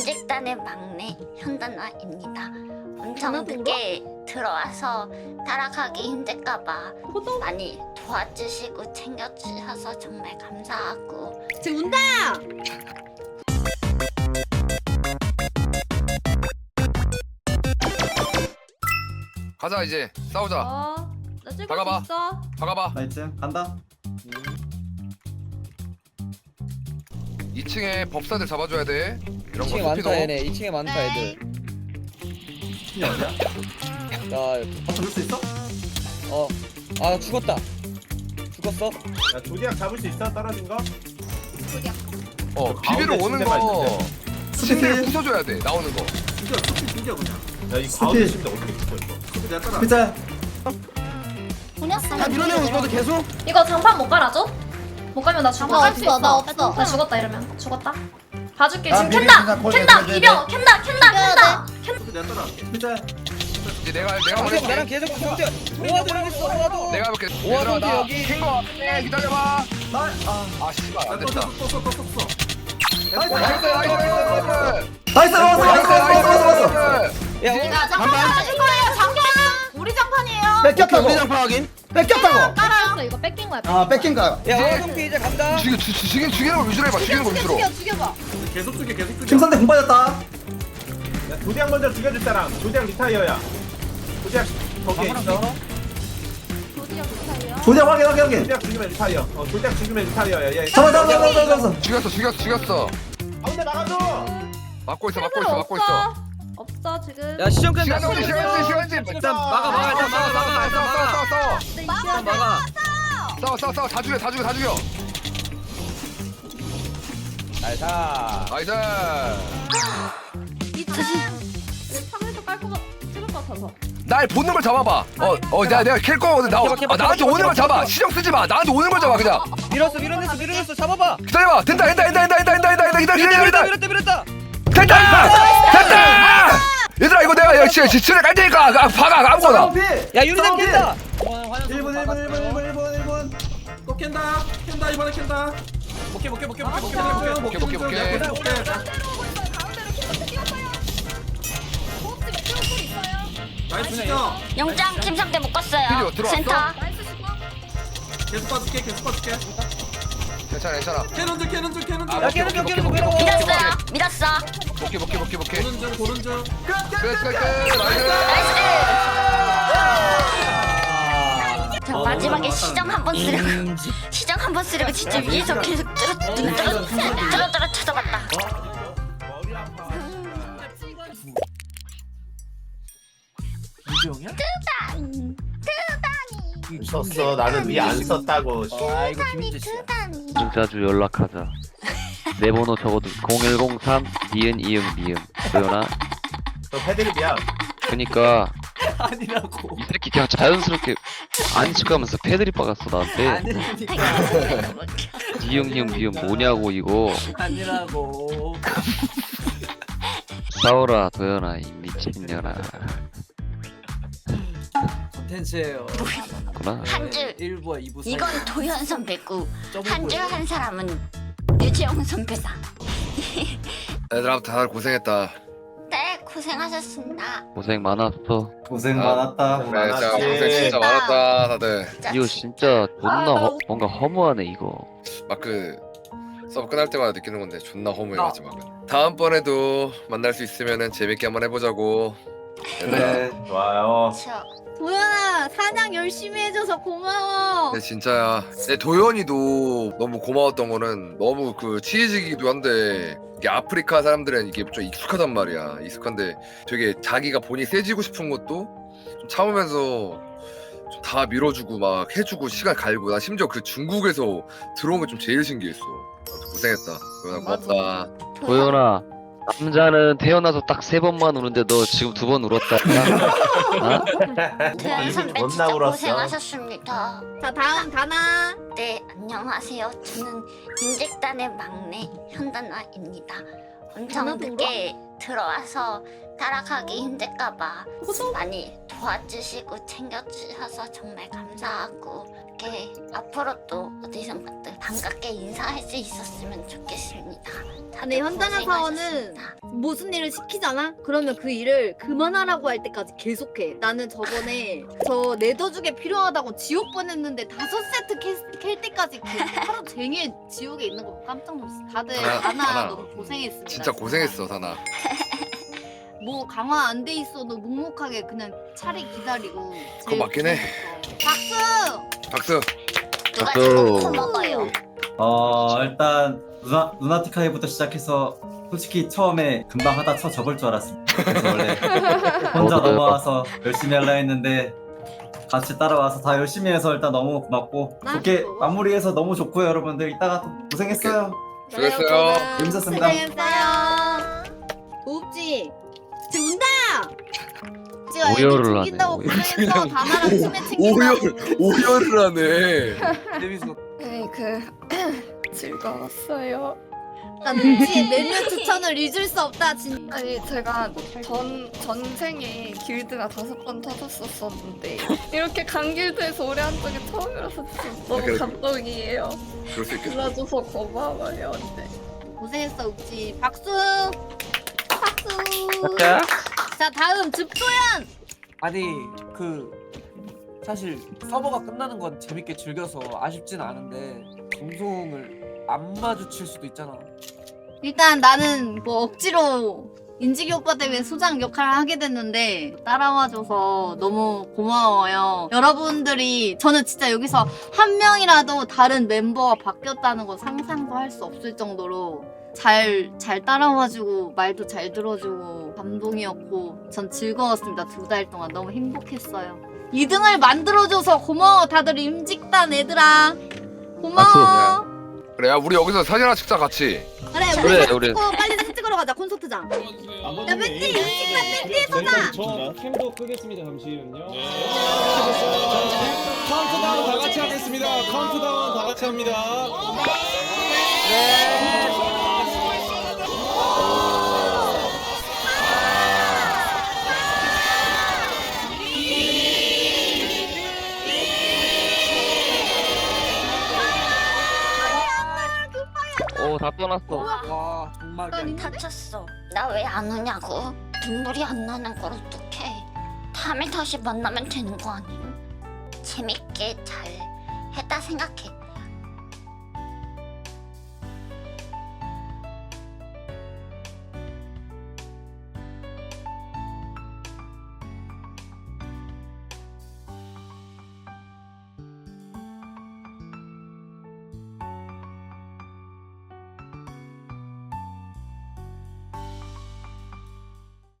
인직단의 막내 현단화입니다. 엄청 전화 늦게 들어와서 따라가기 힘들까봐 많이 도와주시고 챙겨주셔서 정말 감사하고 지금 운다. 가자 이제 싸우자 어, 나 찍을. 수 있어. 박아봐 나 이쯤 간다. 2층에 법사들 잡아줘야 돼 이런 거 2층에 소피도 많다 얘네 2층에 많다 애들 이 어디야? 야, 아, 잡을 수 있어? 어, 아 죽었다 죽었어? 야 조디악 잡을 수 있어 떨어진 거? 어 그 비비로 가운데 오는 침대가 거 침대를 부숴줘야 돼 나오는 거 죽여, 죽여, 죽여 그냥. 야이 가운데 침대 어떻게 붙어 이거? 내가 따라. 피자 보냈어요. 다 밀어내고 있어도 계속? 이거 장판 못 갈아줘? 못 가면 나 죽어. 나 없어, 나 없어. 나 죽었다 이러면 죽었다. 봐줄게 아, 지금 캔다 캔다 비벼 캔다 캔다 캔다. 내가 따라. 피자 이제 내가 내가 나랑 보낼게 계속 공대 오와도 여기있어 오와도 내가 볼게 오와, 얘들아 동태 여기. 나킨거 같네 기다려봐 나, 아, 아 씨발 나안 됐다 떴어, 떴어, 떴어. 나이스 나이스 나이스 나이스 나왔어 나이스 나왔어 나왔어 나왔어 야 야, 장판 가질 거예요. 장판. 우리 장판이에요. 뺏겼다고 장판 확인 뺏겼다고 깔아요. 이거 뺏긴 거야. 아 뺏긴 거야 야 오와 동태 이제 간다 죽여 죽 죽이는 죽이는 거 위주로 해봐 죽이는 거 위주로 죽여, 죽여봐. 계속 죽여, 계속 죽여. 김선대 공 빠졌다. 야 조디악 먼저 죽여줄 사람. 조디악 리타이어야. 조디악 거기에 있어. 못하요. 조대 확인 확인 확인. 조디악 죽이면 리타이어. 어 조디악 죽이면 리타이어야. 얘 잡아 잡아 잡아 잡아 잡아. 죽였어 죽였어 죽였어. 가운데 막아줘. 막고 있어 막고 있어 막고 있어. 없어. 지금. 야 시정 끝나 시간 정지 시간 정지 시간 정지 일단 막아 막아 일단 막아 막아 일단 싸워 막아 싸워 싸워 네, 일단 막아. 싸워 싸워 싸워. 다 죽여 다 죽여 다 죽여 나이사 나이스. 이제는 참에서 깔 거가 찍을 것 같아서. 날 보는 걸 잡아봐. 어 어 내가 내가 캘 거거든. 나 어, 아, 나한테 오는 걸 잡아. 신경 쓰지 마. 나한테 오는 걸 잡아 그냥. 밀었어 밀어냈어 밀어냈어. 잡아봐. 기다려봐. 된다 된다 된다 된다 된다 된다 된다. 기다려 기다려 밀었다 기다려. 밀었다 밀었다 됐다 됐다! 얘들아 이거 내가 역시 지층에 깔 테니까 아, 박아 아무거나. 피. 야 유리장 깬다. 1분 1분 1분 1분 1분 1분 또 캔다. 캔다, 이번에 캔다. 오케이 오케이 오케이 오케이, 오케이 오케이, 오케이, 오케이, 오케이. 오케이. 수 있어요. 나이스 시정. 영장 김상대 묶었어요. 필요 들어왔어? 센터. 계속 봐줄게, 계속 봐줄게. 괜찮아 괜찮아 캐논 중, 캐논 중, 캐논 중. 아, 야 오케이, 오케이, 오케이, 오케이, 중 밀었어요. 밀었어. 오케이 오케이 오케이 오케이 보는 중, 보는 중. 끝 끝 끝 나이스 마지막에 시정 한 번 쓰려고. 시정 한 번 쓰려고 진짜 위에서 계속 쩌러쩌러 쳐다봤다. 머리 아파 썼어. 나는 위 안 썼다고. 아 이거 김민재 씨야 자주 연락하자. 내 번호 적어도 0103 니은 이응 미음. 도연아. 너 패드립이야. 그니까. 아니라고. 이 새끼 그냥 자연스럽게 안 척하면서 패드립 박았어 나한테. 아니라니까 이응 이응 미음 뭐냐고 이거. 아니라고 싸워라 도연아 이 미친년아. 컨텐츠예요 구나. 한 줄. 1부와 2부 사이 이건 도현 선배고 한 줄 한 사람은 유지영 선배다. 얘들아 다들 고생했다 네 고생하셨습니다. 고생 많았어. 고생 아, 많았다. 진짜 많았지. 고생 진짜 많았다 다들. 진짜. 이거 진짜 존나 허, 뭔가 허무하네 이거. 막그 서브 끝날 때마다 느끼는 건데 존나 허무해 마지막은. 다음번에도 만날 수 있으면은 재밌게 한번 해보자고. 얘들아. 그래 좋아요. 저 도연아 사냥 열심히 해줘서 고마워. 근데 진짜야. 내 도현이도 너무 고마웠던 거는 너무 그 치이지기도 한데 이게 아프리카 사람들은 이게 좀 익숙하단 말이야. 익숙한데 되게 자기가 본인이 세지고 싶은 것도 좀 참으면서 좀다 밀어주고 막 해주고 시간 갈고. 나 심지어 그 중국에서 들어온 게 좀 제일 신기했어. 아무튼 고생했다. 고맙다. 도연아 남자는 태어나서 딱 세 번만 우는데 너 지금 두 번 울었다. 어? 도현 선배 진짜 울었어 고생하셨습니다. 자 다음 다나. 네 안녕하세요. 저는 인직단의 막내 현단화입니다. 엄청 늦게 들어와서 따라가기 힘들까봐 많이 도와주시고 챙겨주셔서 정말 감사하고 이렇게 앞으로 또 어디선가 반갑게 인사할 수 있었으면 좋겠습니다. 다들 근데 현장의 사원은 고생하셨습니다. 무슨 일을 시키잖아? 그러면 그 일을 그만하라고 할 때까지 계속해. 나는 저번에 저 네더죽에 필요하다고 지옥 보냈는데 다섯 세트 캘, 캘 때까지 계속 하루 종일 지옥에 있는 거 보고 깜짝 놀랐어. 다들 하나, 하나 하나. 너무 고생했습니다. 진짜 고생했어 사나. 뭐 강화 안 돼 있어도 묵묵하게 그냥 차례 기다리고. 그거 맞긴 해. 박수! 박수. 누가 박수. 제일 커먹어요? 어 일단 누나 누나티카이부터 시작해서 솔직히 처음에 금방 하다 쳐 접을 줄 알았습니다. 그래서 원래 혼자 저도요. 넘어와서 열심히 하려 했는데 같이 따라와서 다 열심히 해서 일단 너무 고맙고 좋게 마무리해서 너무 좋고요 여러분들 이따가 또 고생했어요. 수고했어요. 재밌었습니다. 고생했어요. 도읍지 지금 운다. 지금 오열을 하네, 챙긴다고 오열. 고생했어. 다나랑 치매 오열 챙긴다고. 오열을 하네. 재밌어. 네, 그 즐거웠어요. 나 메뉴 추천을 잊을 수 없다 진. 아니 제가 전 전생에 길드가 다섯 번 터졌었었는데 이렇게 간 길드에서 오래 한 적이 처음이라서 진짜 너무 그래. 감동이에요. 그럴 수 있겠다. 불러줘서 고마워요. 언니. 고생했어 읍지. 박수. 박수. 자, 자 다음 즙소연. 아니 그 사실 서버가 끝나는 건 재밌게 즐겨서 아쉽진 않은데 방송을 안 마주칠 수도 있잖아. 일단 나는 뭐 억지로 인지기 오빠 때문에 소장 역할을 하게 됐는데 따라와줘서 너무 고마워요. 여러분들이 저는 진짜 여기서 한 명이라도 다른 멤버가 바뀌었다는 거 상상도 할 수 없을 정도로 잘, 잘 따라와주고 말도 잘 들어주고 감동이었고 전 즐거웠습니다. 두 달 동안 너무 행복했어요. 2등을 만들어줘서 고마워 다들 임직단 애들아. 고마워. 그래 야 우리 여기서 사진 하나 찍자 같이. 그래 우리 그래, 사진 우리. 찍고 빨리 사진 찍으러 가자 콘서트장. 야 밴디 임직단 밴디에 서자. 저 캠도 끄겠습니다 잠시만요. 카운트다운 다 같이 하겠습니다. 카운트다운 다 같이 합니다. 오, 다 떠났어. 와 정말 아니, 다쳤어. 나 왜 안 오냐고? 눈물이 안 나는 걸 어떡해? 다음에 다시 만나면 되는 거 아니야? 재밌게 잘 했다 생각해.